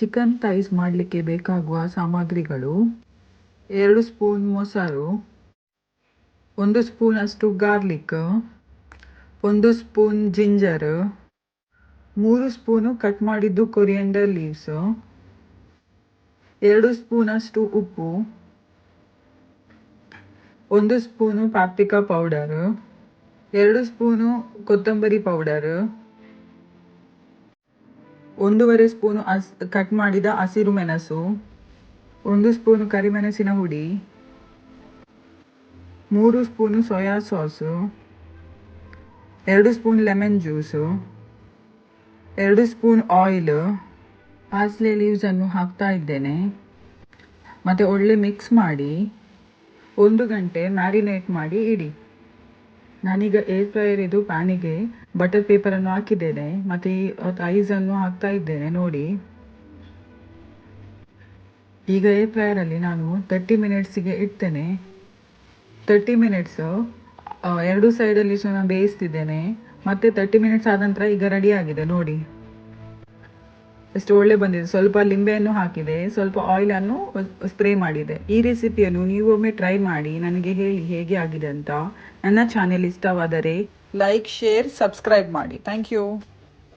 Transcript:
Chicken thighs ಮಾಡಲಿಕ್ಕೆ ಬೇಕಾಗುವ ಸಾಮಗ್ರಿಗಳು ಎರಡು ಸ್ಪೂನ್ ಮೊಸರು, ಒಂದು ಸ್ಪೂನಷ್ಟು ಗಾರ್ಲಿಕ್, ಒಂದು ಸ್ಪೂನ್ ಜಿಂಜರ್, ಮೂರು ಸ್ಪೂನು ಕಟ್ ಮಾಡಿದ್ದು ಕೊರಿಯಂಡರ್ ಲೀವ್ಸ್, ಎರಡು ಸ್ಪೂನಷ್ಟು ಉಪ್ಪು, ಒಂದು ಸ್ಪೂನು ಪಾಪ್ರಿಕಾ ಪೌಡರ್, ಎರಡು ಸ್ಪೂನು ಕೊತ್ತಂಬರಿ ಪೌಡರು ಒಂದೂವರೆ ಸ್ಪೂನು ಹಸ್ ಕಟ್ ಮಾಡಿದ ಹಸಿರು ಮೆಣಸು, ಒಂದು ಸ್ಪೂನು ಕರಿಮೆಣಸಿನ ಹುಡಿ, ಮೂರು ಸ್ಪೂನು ಸೋಯಾ ಸಾಸು, ಎರಡು ಸ್ಪೂನ್ ಲೆಮನ್ ಜ್ಯೂಸು, ಎರಡು ಸ್ಪೂನ್ ಆಯಿಲ್ ಪಾಸ್ಲೆ ಲೀವ್ಸನ್ನು ಹಾಕ್ತಾ ಇದ್ದೇನೆ. ಮತ್ತು ಒಳ್ಳೆ ಮಿಕ್ಸ್ ಮಾಡಿ ಒಂದು ಗಂಟೆ ಮ್ಯಾರಿನೇಟ್ ಮಾಡಿ ಇಡಿ. ನಾನೀಗ ಏರ್ ಫ್ರೈಯರ್ ಇದು ಪ್ಯಾನಿಗೆ ಬಟರ್ ಪೇಪರನ್ನು ಹಾಕಿದ್ದೇನೆ, ಮತ್ತು ಈ ಐಸನ್ನು ಹಾಕ್ತಾ ಇದ್ದೇನೆ, ನೋಡಿ. ಈಗ ಏರ್ ಫ್ರೈಯರಲ್ಲಿ ನಾನು ತರ್ಟಿ ಮಿನಿಟ್ಸಿಗೆ ಇಡ್ತೇನೆ. ತರ್ಟಿ ಮಿನಿಟ್ಸು ಎರಡು ಸೈಡಲ್ಲಿ ಸಹ ನಾನು ಬೇಯಿಸ್ತಿದ್ದೇನೆ, ಮತ್ತು ತರ್ಟಿ ಮಿನಿಟ್ಸ್ ಆದ ನಂತರ ಈಗ ರೆಡಿ ಆಗಿದೆ, ನೋಡಿ. ಎಷ್ಟು ಒಳ್ಳೆ ಬಂದಿದೆ. ಸ್ವಲ್ಪ ಲಿಂಬೆಯನ್ನು ಹಾಕಿದೆ, ಸ್ವಲ್ಪ ಆಯಿಲನ್ನು ಸ್ಪ್ರೇ ಮಾಡಿದೆ. ಈ ರೆಸಿಪಿಯನ್ನು ನೀವೊಮ್ಮೆ ಟ್ರೈ ಮಾಡಿ, ನನಗೆ ಹೇಳಿ ಹೇಗೆ ಆಗಿದೆ ಅಂತ. ನನ್ನ ಚಾನೆಲ್ ಇಷ್ಟವಾದರೆ ಲೈಕ್ ಶೇರ್ ಸಬ್ಸ್ಕ್ರೈಬ್ ಮಾಡಿ. Thank you